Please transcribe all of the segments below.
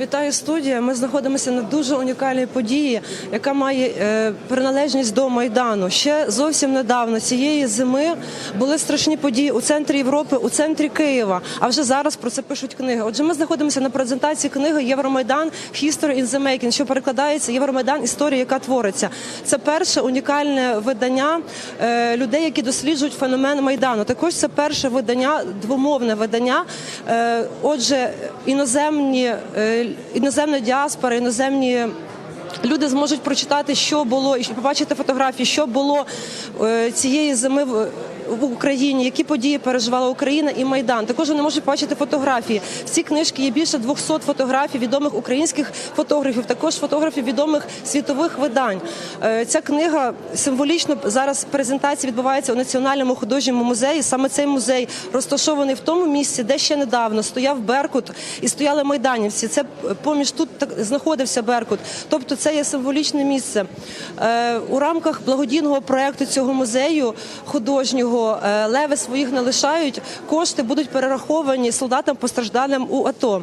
Вітаю студія. Ми знаходимося на дуже унікальній події, яка має е, приналежність до майдану. Ще зовсім недавно цієї зими були страшні події у центрі Європи, у центрі Києва. А вже зараз про це пишуть книги. Отже, ми знаходимося на презентації книги Євромайдан History in the Making, що перекладається Євромайдан Історія, яка твориться. Це перше унікальне видання е, людей, які досліджують феномен майдану. Також це перше видання, двомовне видання. Е, Отже, іноземні е, іноземна діаспора, іноземні. Люди зможуть прочитати, що було, і побачити фотографії, що було е, цієї зими в. Україні, які події переживала Україна і Майдан. Також вони можуть бачити фотографії. В цій книжці є більше 200 фотографій відомих українських фотографів, також фотографів відомих світових видань. Е, Ця книга символічно зараз презентація відбувається у Національному художньому музеї. Саме цей музей розташований в тому місці, де ще недавно стояв Беркут і стояли майданівці. Це поміж тут знаходився Беркут. Тобто це є символічне місце. Е, У рамках благодійного проекту цього музею художнього е, леви своїх не лишають. Кошти будуть перераховані солдатам постраждалим у АТО.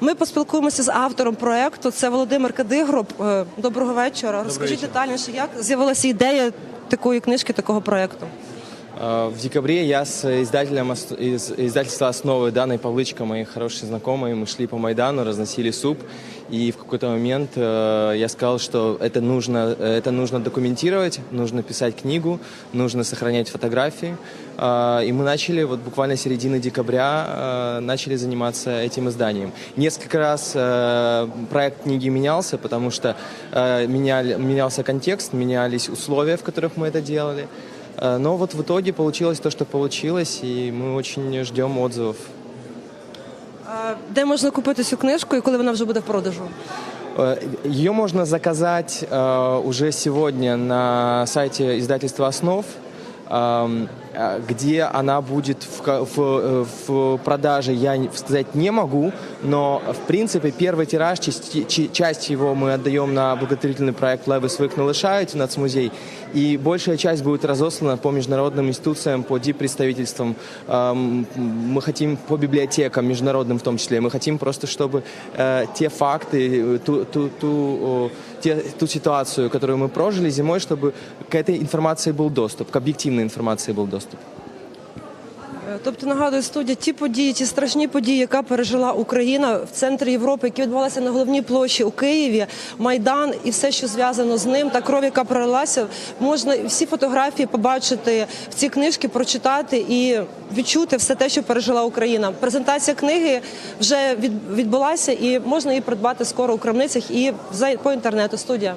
Ми поспілкуємося з автором проекту. Це Володимир Кадигроб. Е, Доброго вечора. Розкажіть детальніше, як з'явилася ідея такої книжки, такого проекту. Э, В декабре я с издателем из издательства «Основы» Даной Павлычко, моей хорошей знакомой, мы шли по Майдану, разносили суп, и в какой-то момент э, я сказал, что это нужно, это нужно документировать, нужно писать книгу, нужно сохранять фотографии. Э, И мы начали, вот буквально середины декабря, э, начали заниматься этим изданием. Несколько раз э, проект книги менялся, потому что э, меняли- менялся контекст, менялись условия, в которых мы это делали. Э, Но вот в итоге получилось то, что получилось, и мы очень ждем отзывов. А Де можна купити цю книжку і коли вона вже буде в продажу? Э, Ее можно заказать э, уже сегодня на сайте издательства «Основ», эм, э, Где она будет в, в, э, в продаже, я сказать не могу, но в принципе первый тираж, чи- часть его мы отдаем на благотворительный проект «Левы своих не лишають» нацмузей, и большая часть будет разослана по международным институциям, по диппредставительствам. Мы хотим по библиотекам, международным в том числе. Мы хотим просто, чтобы э, те факты, э, ту, ту, ту, те- ту ситуацию, которую мы прожили зимой, чтобы к этой информации был доступ, к объективной информации был доступ. Е, Тобто нагадую студія, ті події, ті страшні події, яка пережила Україна в центрі Європи, які відбувалися на головній площі у Києві, Майдан і все, що зв'язано з ним, та кров, яка пролилася, можна всі фотографії побачити в ці книжки, прочитати і відчути все те, що пережила Україна. Презентація книги вже від- відбулася і можна її придбати скоро у крамницях і по інтернету. Студія.